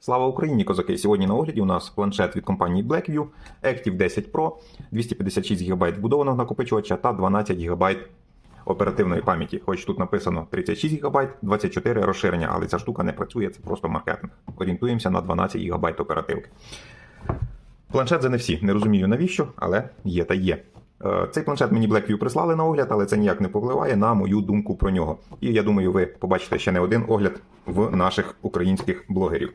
Слава Україні, козаки! Сьогодні на огляді у нас планшет від компанії Blackview Active 10 Pro, 256 ГБ вбудованого накопичувача та 12 ГБ оперативної пам'яті. Хоч тут написано 36 ГБ, 24 розширення, але ця штука не працює, це просто маркетинг. Орієнтуємося на 12 ГБ оперативки. Планшет за не всі, не розумію навіщо, але є та є. Е, Цей планшет мені Blackview прислали на огляд, але це ніяк не повпливає на мою думку про нього. І я думаю, ви побачите ще не один огляд в наших українських блогерів.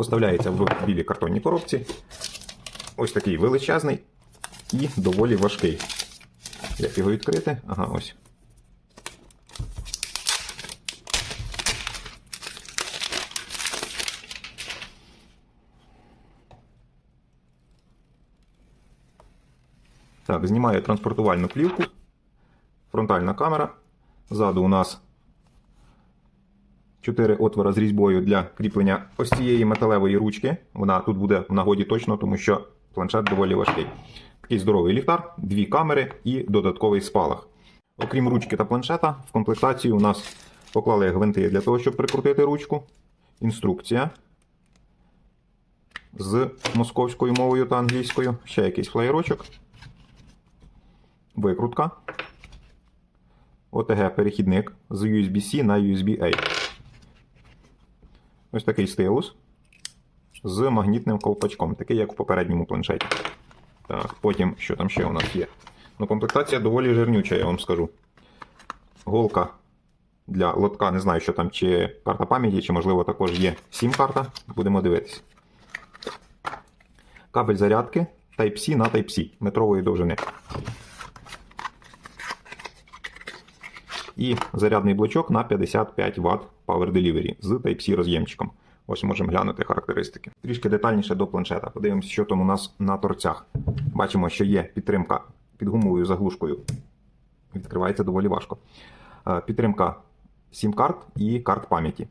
Поставляється в білій картонній коробці. Ось такий величезний і доволі важкий. Як його відкрити? Ага, ось. Так, знімаю транспортувальну плівку. Фронтальна камера. Ззаду у нас 4 отвора з різьбою для кріплення ось цієї металевої ручки. Вона тут буде в нагоді точно, тому що планшет доволі важкий. Такий здоровий ліхтар, дві камери і додатковий спалах. Окрім ручки та планшета, в комплектацію у нас поклали гвинти для того, щоб прикрутити ручку. Інструкція з московською мовою та англійською. Ще якийсь флеєрочок. Викрутка. OTG перехідник з USB-C на USB-A. Ось такий стилус з магнітним ковпачком, такий, як в попередньому планшеті. Так, потім, що там ще у нас є? Ну, комплектація доволі жирнюча, я вам скажу. Голка для лотка, не знаю, що там, чи карта пам'яті, чи, можливо, також є сім-карта. Будемо дивитися. Кабель зарядки Type-C на Type-C метрової довжини. І зарядний блочок на 55 Вт Power Delivery з Type-C роз'ємчиком. Ось можемо глянути характеристики. Трішки детальніше до планшета. Подивимося, що там у нас на торцях. Бачимо, що є підтримка під гумовою заглушкою. Відкривається доволі важко. Е, Підтримка сім-карт і карт пам'яті.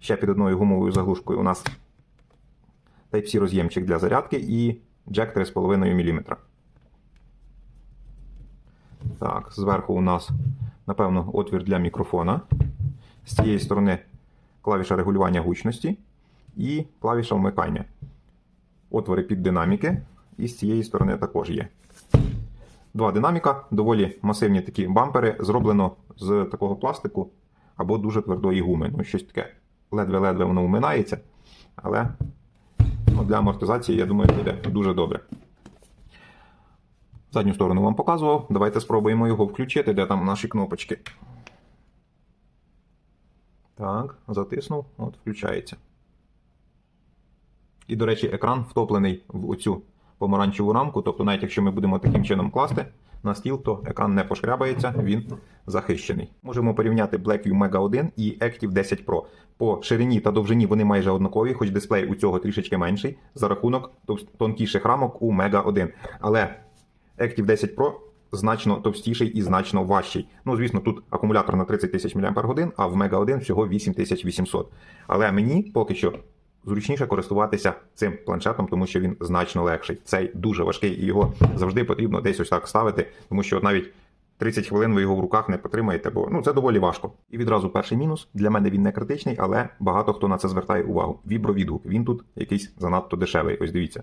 Ще під одною гумовою заглушкою у нас Type-C роз'ємчик для зарядки і джек 3,5 мм. Так, зверху у нас, напевно, отвір для мікрофона. З цієї сторони клавіша регулювання гучності і клавіша вмикання. Отвори під динаміки, і з цієї сторони також є. Два динаміка, доволі масивні такі бампери, зроблено з такого пластику або дуже твердої гуми. Ну, щось таке ледве-ледве воно вминається, але ну, для амортизації, я думаю, буде дуже добре. Задню сторону вам показував. Давайте спробуємо його включити, де там наші кнопочки. Так, затиснув, от, включається. І, до речі, екран втоплений в оцю помаранчеву рамку. Тобто, навіть якщо ми будемо таким чином класти на стіл, то екран не пошкрябається, він захищений. Можемо порівняти Blackview Mega 1 і Active 10 Pro. По ширині та довжині вони майже однакові, хоч дисплей у цього трішечки менший, за рахунок тонкіших рамок у Mega 1. Але Active 10 Pro значно товстіший і значно важчий. Ну, звісно, тут акумулятор на 30 тисяч мАч, а в Mega 1 всього 8800. Але мені поки що зручніше користуватися цим планшетом, тому що він значно легший. Цей дуже важкий, і його завжди потрібно десь ось так ставити, тому що навіть 30 хвилин ви його в руках не потримаєте, бо ну це доволі важко. І відразу перший мінус. Для мене він не критичний, але багато хто на це звертає увагу. Вібровідгук. Він тут якийсь занадто дешевий. Ось дивіться.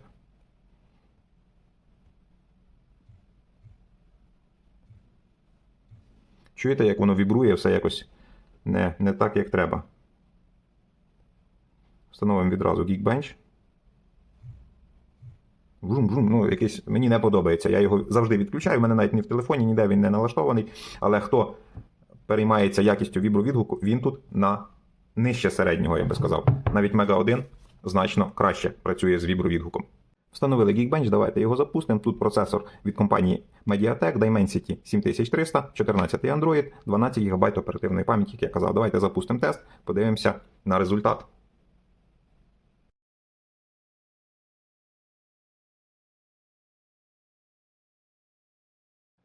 Чуєте, як воно вібрує, все якось не, не так, як треба. Встановимо відразу Geekbench. Врум-врум, ну, якийсь, мені не подобається. Я його завжди відключаю. У мене навіть ні в телефоні, ніде він не налаштований. Але хто переймається якістю вібровідгуку, він тут на нижче середнього, я би сказав. Навіть Mega 1 значно краще працює з вібровідгуком. Встановили Geekbench, давайте його запустимо. Тут процесор від компанії Mediatek Dimensity 7300, 14 Android, 12 ГБ оперативної пам'яті, як я казав. Давайте запустимо тест, подивимося на результат.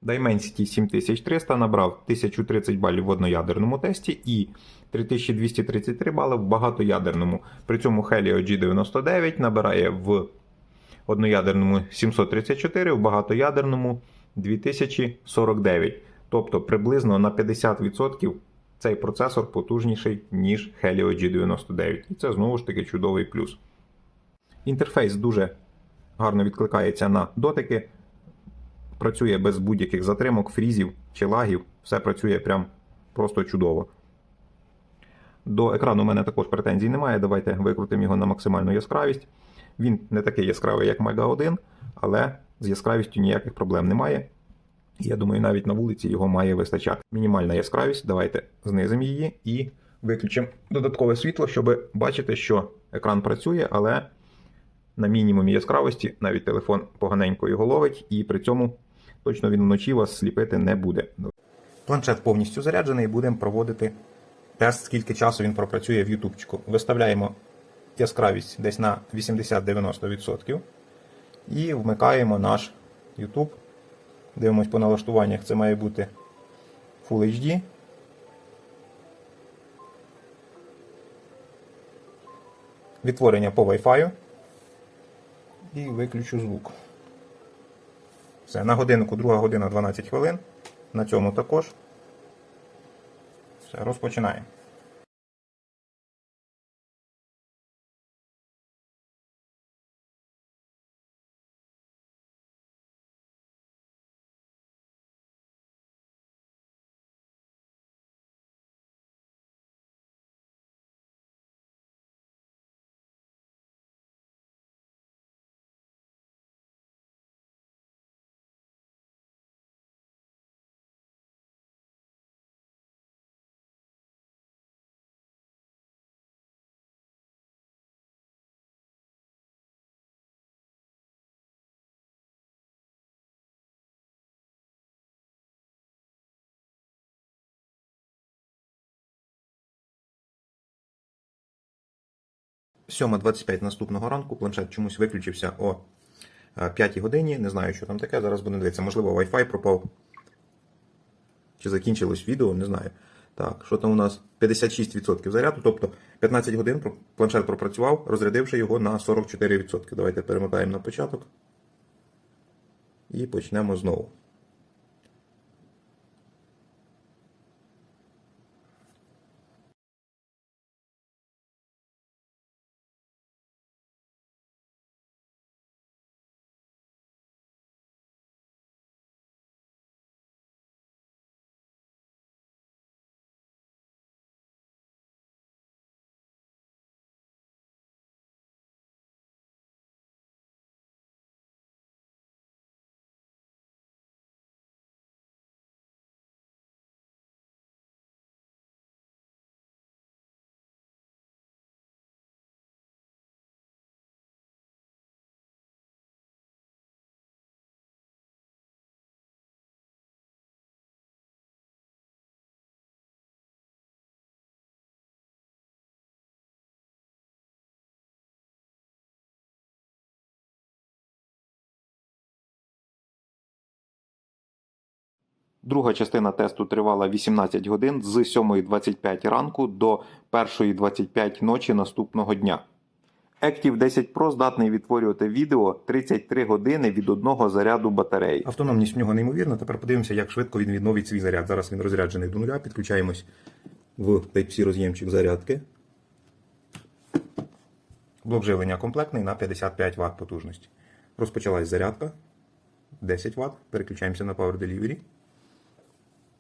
Dimensity 7300 набрав 1030 балів в одноядерному тесті і 3233 бали в багатоядерному. При цьому Helio G99 набирає в одноядерному 734, в багатоядерному 2049. Тобто приблизно на 50% цей процесор потужніший, ніж Helio G99. І це знову ж таки чудовий плюс. Інтерфейс дуже гарно відкликається на дотики, працює без будь-яких затримок, фрізів чи лагів. Все працює прям просто чудово. До екрану у мене також претензій немає. Давайте викрутимо його на максимальну яскравість. Він не такий яскравий, як Mega 1, але з яскравістю ніяких проблем немає. Я думаю, навіть на вулиці його має вистачати. Мінімальна яскравість. Давайте знизимо її і виключимо додаткове світло, щоб бачити, що екран працює, але на мінімумі яскравості навіть телефон поганенько його ловить, і при цьому точно він вночі вас сліпити не буде. Планшет повністю заряджений, будемо проводити тест, скільки часу він пропрацює в ютубчику. Виставляємо яскравість десь на 80-90% і вмикаємо наш YouTube. Дивимось по налаштуваннях, це має бути Full HD. Відтворення по Wi-Fi. І виключу звук. Все, на годиннику, друга година 12 хвилин. На цьому також. Все, розпочинаємо. Сьома 25 наступного ранку планшет чомусь виключився о 5 годині. Не знаю, що там таке. Зараз будемо дивитися. Можливо, Wi-Fi пропав. Чи закінчилось відео, не знаю. Так, що там у нас? 56% заряду, тобто 15 годин планшет пропрацював, розрядивши його на 44%. Давайте перемотаємо на початок. І почнемо знову. Друга частина тесту тривала 18 годин з 7.25 ранку до 1.25 ночі наступного дня. Active 10 Pro здатний відтворювати відео 33 години від одного заряду батареї. Автономність в нього неймовірна. Тепер подивимося, як швидко він відновить свій заряд. Зараз він розряджений до нуля. Підключаємось в Type-C роз'ємчик зарядки. Блок живлення комплектний на 55 Вт потужності. Розпочалась зарядка. 10 Вт. Переключаємося на Power Delivery.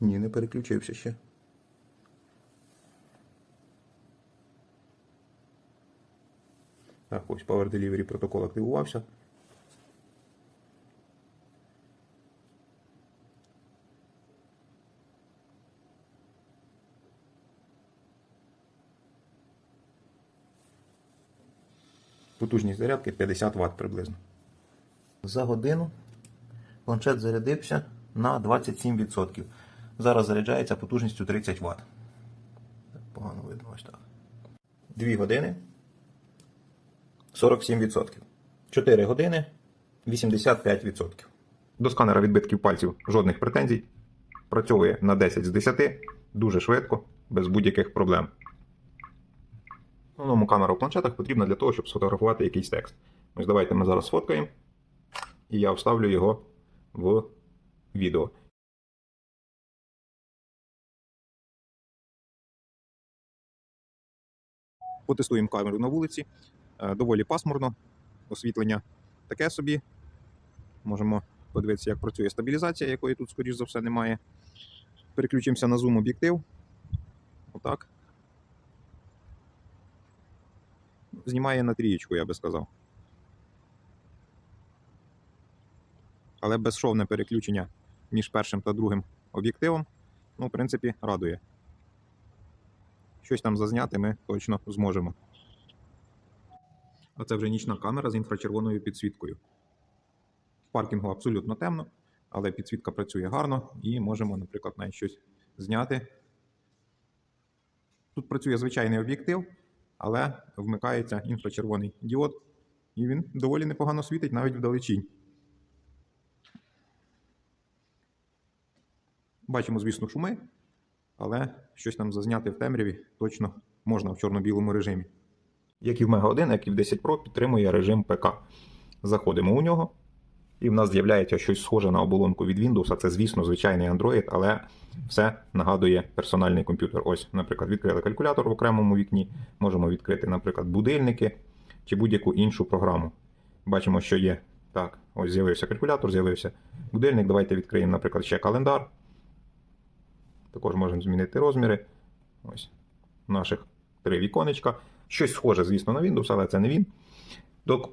Ні, не переключився ще. Так, ось Power Delivery протокол активувався. Потужність зарядки 50 Вт приблизно. За годину планшет зарядився на 27%. Зараз заряджається потужністю 30 Вт. Погано видно ось так. 2 години 47%. 4 години 85%. До сканера відбитків пальців жодних претензій. Працює на 10 з 10, дуже швидко, без будь-яких проблем. Основному камера в планшетах потрібна для того, щоб сфотографувати якийсь текст. Ось давайте ми зараз сфоткаємо, і я вставлю його в відео. Потестуємо камеру на вулиці. Е, Доволі пасмурно. Освітлення таке собі. Можемо подивитися, як працює стабілізація, якої тут, скоріш за все, немає. Переключимося на зум об'єктив. Отак. Знімає на трієчку, я би сказав. Але безшовне переключення між першим та другим об'єктивом, ну, в принципі, радує. Щось там зазняти ми точно зможемо. А це вже нічна камера з інфрачервоною підсвіткою. В паркінгу абсолютно темно, але підсвітка працює гарно і можемо, наприклад, навіть щось зняти. Тут працює звичайний об'єктив, але вмикається інфрачервоний діод, і він доволі непогано світить навіть вдалечінь. Бачимо, звісно, шуми, але щось там зазняти в темряві точно можна в чорно-білому режимі. Як і в Mega 1, як і в 10 Pro підтримує режим ПК. Заходимо у нього, і в нас з'являється щось схоже на оболонку від Windows. Це, звісно, звичайний Android, але все нагадує персональний комп'ютер. Ось, наприклад, відкрили калькулятор в окремому вікні, можемо відкрити, наприклад, будильники чи будь-яку іншу програму. Бачимо, що є. Так, ось з'явився калькулятор, з'явився будильник. Давайте відкриємо, наприклад, ще календар. Також можемо змінити розміри. Ось наших три віконечка. Щось схоже, звісно, на Windows, але це не він.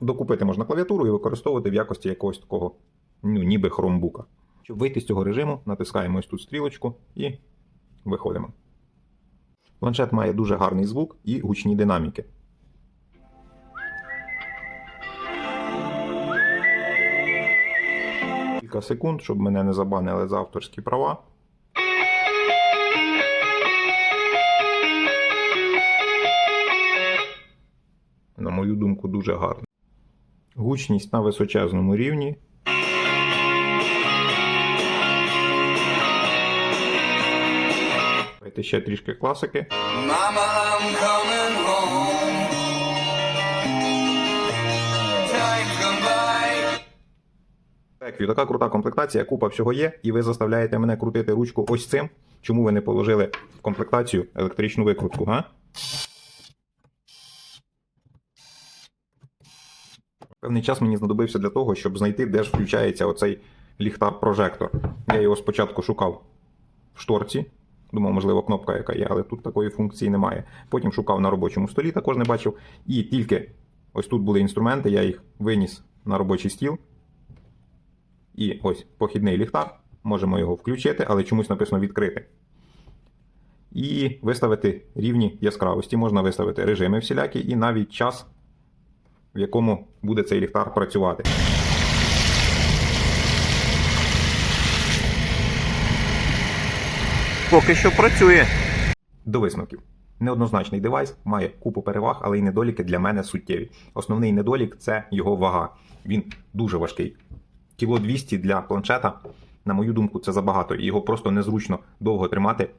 Докупити можна клавіатуру і використовувати в якості якогось такого, ну, ніби хромбука. Щоб вийти з цього режиму, натискаємо ось тут стрілочку і виходимо. Планшет має дуже гарний звук і гучні динаміки. Кілька секунд, щоб мене не забанили за авторські права. Думку, дуже гарно. Гучність на височезному рівні. Давайте ще трішки класики. Mama, I'm coming home. Екві, така крута комплектація, купа всього є, і ви заставляєте мене крутити ручку ось цим. Чому ви не положили в комплектацію електричну викрутку, га? Певний час мені знадобився для того, щоб знайти, де ж включається оцей ліхтар-прожектор. Я його спочатку шукав в шторці. Думав, можливо, кнопка яка є, але тут такої функції немає. Потім шукав на робочому столі, також не бачив. І тільки ось тут були інструменти, я їх виніс на робочий стіл. І ось похідний ліхтар. Можемо його включити, але чомусь написано відкрити. І виставити рівні яскравості. Можна виставити режими всілякі і навіть час, в якому буде цей ліхтар працювати. Поки що працює. До висновків. Неоднозначний девайс має купу переваг, але й недоліки для мене суттєві. Основний недолік це його вага. Він дуже важкий. Кіло 200 для планшета, на мою думку, це забагато. Його просто незручно довго тримати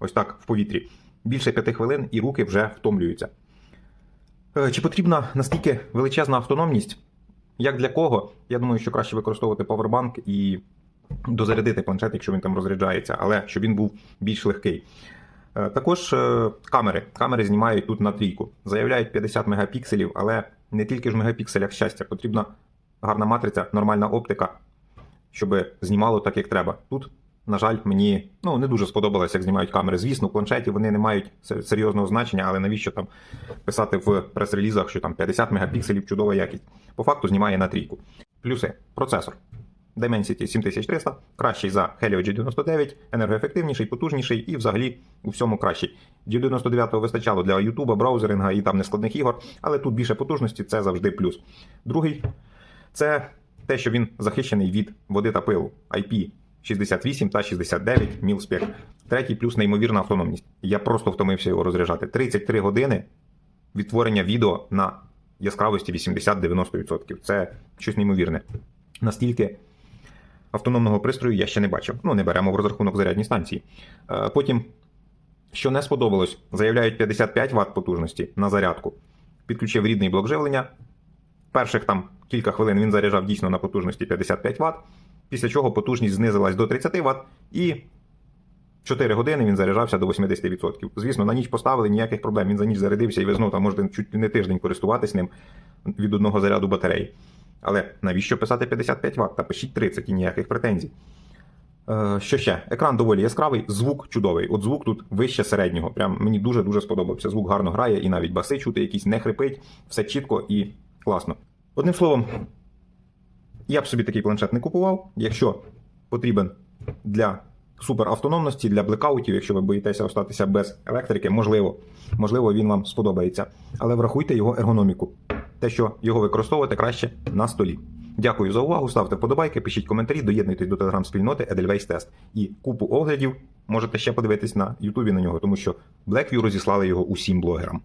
ось так в повітрі. Більше 5 хвилин і руки вже втомлюються. Е, Чи потрібна настільки величезна автономність? Як для кого? Я думаю, що краще використовувати павербанк і дозарядити планшет, якщо він там розряджається, але щоб він був більш легкий. Е, Також е, камери. Камери знімають тут на трійку. Заявляють 50 мегапікселів, але не тільки ж в мегапікселях щастя, потрібна гарна матриця, нормальна оптика, щоб знімало так, як треба. Тут, на жаль, мені ну, не дуже сподобалося, як знімають камери. Звісно, в планшеті вони не мають серйозного значення, але навіщо там писати в прес-релізах, що там 50 мегапікселів чудова якість. По факту знімає на трійку. Плюси. Процесор. Dimensity 7300, кращий за Helio G99, енергоефективніший, потужніший і взагалі у всьому кращий. G99 вистачало для YouTube, браузеринга і там нескладних ігор, але тут більше потужності це завжди плюс. Другий це те, що він захищений від води та пилу IP 68 та 69 мілспек. Третій плюс неймовірна автономність. Я просто втомився його розряджати. 33 години відтворення відео на яскравості 80-90%. Це щось неймовірне. Настільки автономного пристрою я ще не бачив. Ну, не беремо в розрахунок зарядні станції. Е, Потім, що не сподобалось, заявляють 55 Вт потужності на зарядку. Підключив рідний блок живлення. Перших там кілька хвилин він заряджав дійсно на потужності 55 Вт, після чого потужність знизилась до 30 Вт, і 4 години він заряджався до 80%. Звісно, на ніч поставили ніяких проблем. Він за ніч зарядився і ви знову там можете чуть не тиждень користуватись ним від одного заряду батареї. Але навіщо писати 55 Вт? Та пишіть 30 і ніяких претензій. Е, що ще? Екран доволі яскравий, звук чудовий. От звук тут вище середнього. Прям мені дуже-дуже сподобався. Звук гарно грає, і навіть баси чути, якісь не хрипить, все чітко і класно. Одним словом, я б собі такий планшет не купував. Якщо потрібен для суперавтономності, для блекаутів, якщо ви боїтеся остатися без електрики, можливо, можливо, він вам сподобається. Але врахуйте його ергономіку. Те, що його використовувати краще на столі. Дякую за увагу. Ставте вподобайки, пишіть коментарі, доєднуйтесь до телеграм-спільноти Edelweiss Test. І купу оглядів можете ще подивитись на Ютубі на нього, тому що Blackview розіслали його усім блогерам.